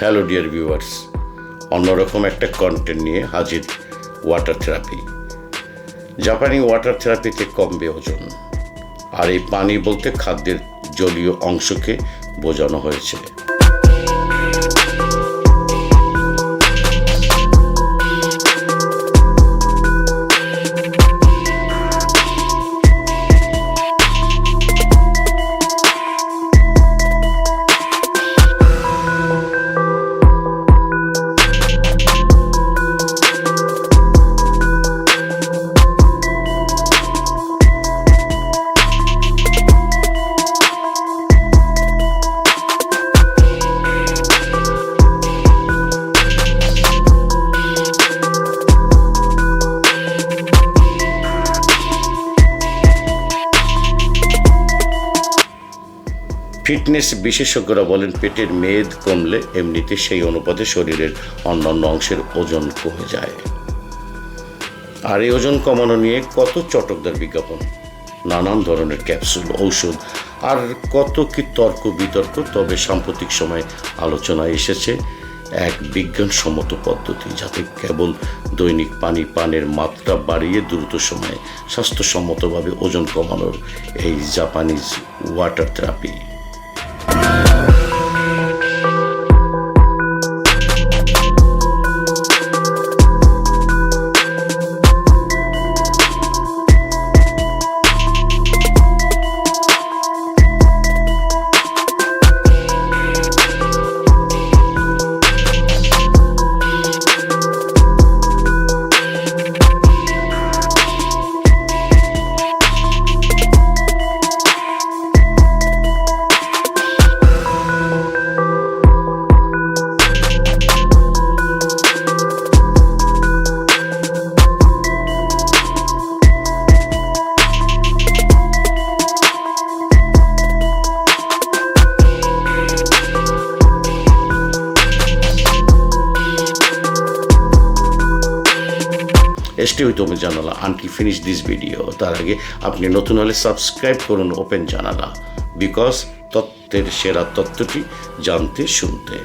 Hello dear viewers অন্যরকম একটা content নিয়ে হাজির ওয়াটার থেরাপি জাপানি ওয়াটার থেরাপিতে কমবে ওজন আর এই পানি বলতে খাদ্যের জলীয় অংশকে বোঝানো হয়েছে। ফিটনেস বিশেষজ্ঞরা বলেন, পেটের মেদ কমলে এমনিতে সেই অনুপাতে শরীরের অন্যান্য অংশের ওজন কমে যায়। আর এই ওজন কমানো নিয়ে কত চটকদার বিজ্ঞাপন? নানান ধরনের ক্যাপসুল, ঔষধ, আর কত কি তর্ক বিতর্ক? তবে সাম্প্রতিক সময়ে আলোচনায় এসেছে এক বিজ্ঞানসম্মত পদ্ধতি, যাতে কেবল দৈনিক পানি পানের মাত্রা বাড়িয়ে দ্রুত সময়ে স্বাস্থ্যসম্মতভাবে ওজন কমানোর এই জাপানিজ ওয়াটার থেরাপি এসটি হইতো আমি জানালা আনটি ফিনিশ দিস ভিডিও তার আগে আপনি নতুন হলে সাবস্ক্রাইব করুন ওপেন জানালা। বিকজ তত্ত্বের সেরা তত্ত্বটি জানতে, শুনতে।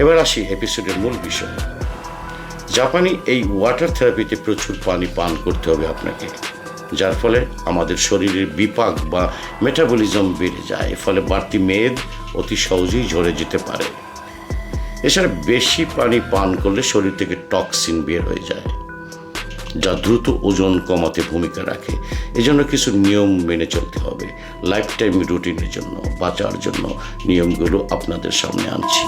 এবার আসি এপিসোডের মূল বিষয়। জাপানি এই ওয়াটার থেরাপিতে প্রচুর পানি পান করতে হবে আপনাকে। যার ফলে আমাদের শরীরের বিপাক বা মেটাবলিজম বেড়ে যায় ফলে বাড়তি মেদ অতি সহজেই ঝরে যেতে পারে। এছাড়া বেশি পানি পান করলে শরীর থেকে টক্সিন বের হয়ে যায়, যা দ্রুত ওজন কমাতে ভূমিকা রাখে। এজন্য কিছু নিয়ম মেনে চলতে হবে লাইফ টাইম রুটিনের জন্য, বাঁচার জন্য নিয়মগুলো আপনাদের সামনে আনছি।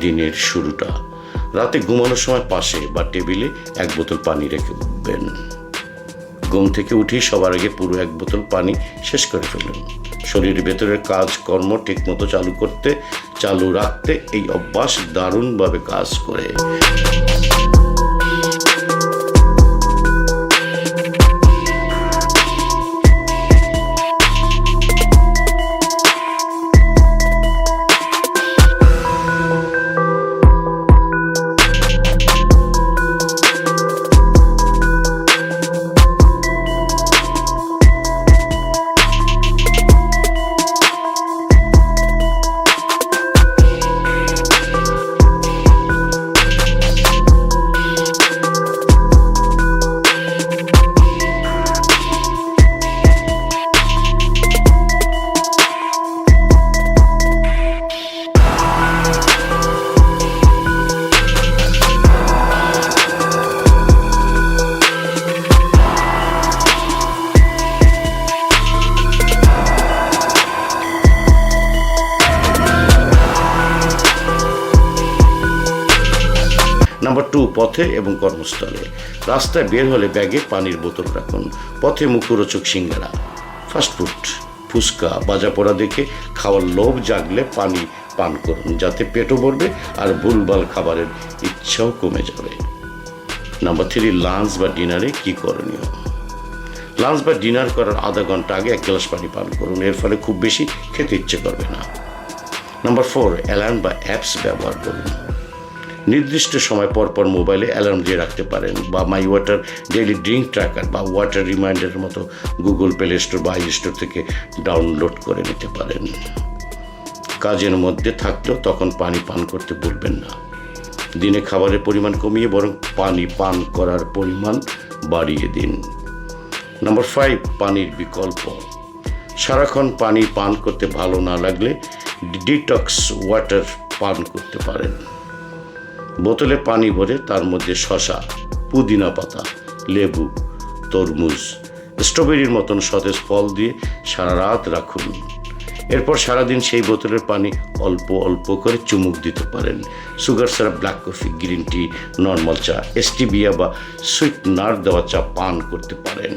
দিনের শুরুটা। রাতে ঘুমানোর সময় পাশে বা টেবিলে এক বোতল পানি রেখে উঠবেন ঘুম থেকে উঠেই সবার আগে পুরো এক বোতল পানি শেষ করে ফেলুন। শরীরের ভেতরের কাজকর্ম ঠিকমতো চালু করতে, চালু রাখতে এই অভ্যাস দারুণভাবে কাজ করে। নাম্বার টু, পথে এবং কর্মস্থলে। রাস্তায় বের হলে ব্যাগে পানির বোতল রাখুন। পথে মুখরোচক সিঙ্গারা। ফাস্টফুড ফুচকা বাজা পোড়া দেখে খাওয়ার লোভ জাগলে পানি পান করুন, যাতে পেটও ভরবে আর ভুলভাল খাবারের ইচ্ছাও কমে যাবে। নাম্বার থ্রি, লাঞ্চ বা ডিনারে কি করণীয়? লাঞ্চ বা ডিনার করার আধা ঘণ্টা আগে এক গ্লাস পানি পান করুন, এর ফলে খুব বেশি খেতে ইচ্ছে করবে না। নাম্বার ফোর, অ্যালার্ম বা অ্যাপস ব্যবহার করুন। নির্দিষ্ট সময় পর পর মোবাইলে অ্যালার্ম দিয়ে রাখতে পারেন বা my water daily drink tracker বা ওয়াটার রিমাইন্ডারের মতো গুগল প্লে স্টোর বা আই স্টোর থেকে ডাউনলোড করে নিতে পারেন। কাজের মধ্যে থাকলেও তখন পানি পান করতে ভুলবেন না। দিনে খাবারের পরিমাণ কমিয়ে বরং পানি পান করার পরিমাণ বাড়িয়ে দিন। নাম্বার ফাইভ, পানির বিকল্প। সারাক্ষণ পানি পান করতে ভালো না লাগলে ডিটক্স ওয়াটার পান করতে পারেন। বোতলে পানি ভরে তার মধ্যে শশা, পুদিনা পাতা, লেবু, তরমুজ, স্ট্রবেরির মতন সতেজ ফল দিয়ে সারা রাত রাখুন। এরপর সারাদিন সেই বোতলের পানি অল্প অল্প করে চুমুক দিতে পারেন। সুগার ছাড়া black coffee, green tea, normal চা এসটিবিয়া বা সুইট নার দেওয়া চা পান করতে পারেন।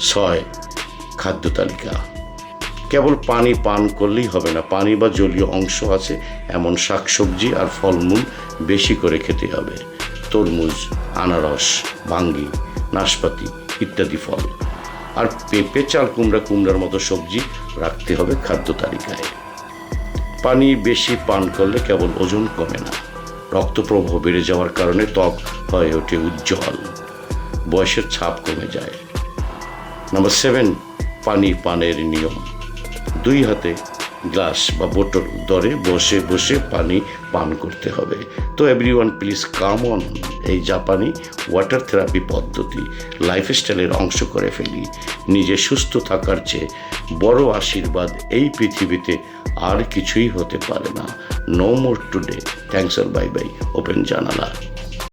ছয়, খাদ্য তালিকা। কেবল পানি পান করলেই হবে না। পানি বা জলীয় অংশ আছে, এমন শাকসবজি আর ফলমূল বেশি করে খেতে হবে। তরমুজ, আনারস, ভাঙ্গি, নাশপাতি ইত্যাদি ফল। আর পেঁপে, চাল, কুমড়া, কুমড়ার মতো সবজি রাখতে হবে খাদ্য তালিকায়। পানি বেশি পান করলে কেবল ওজন কমে না। রক্ত প্রবাহ বেড়ে যাওয়ার কারণে ত্বক হয়ে ওঠে উজ্জ্বল। বয়সের ছাপ কমে যায়। নাম্বার সেভেন, পানি পানের নিয়ম। দুই হাতে গ্লাস বা বোতল ধরে বসে বসে পানি পান করতে হবে। তো every one please come on এই জাপানি ওয়াটার থেরাপি পদ্ধতি লাইফস্টাইলের অংশ করে ফেলি। নিজে সুস্থ থাকার চেয়ে বড় আশীর্বাদ এই পৃথিবীতে আর কিছুই হতে পারে না। নো মোর টুডে থ্যাংকস আর বাই বাই ওপেন জানালা।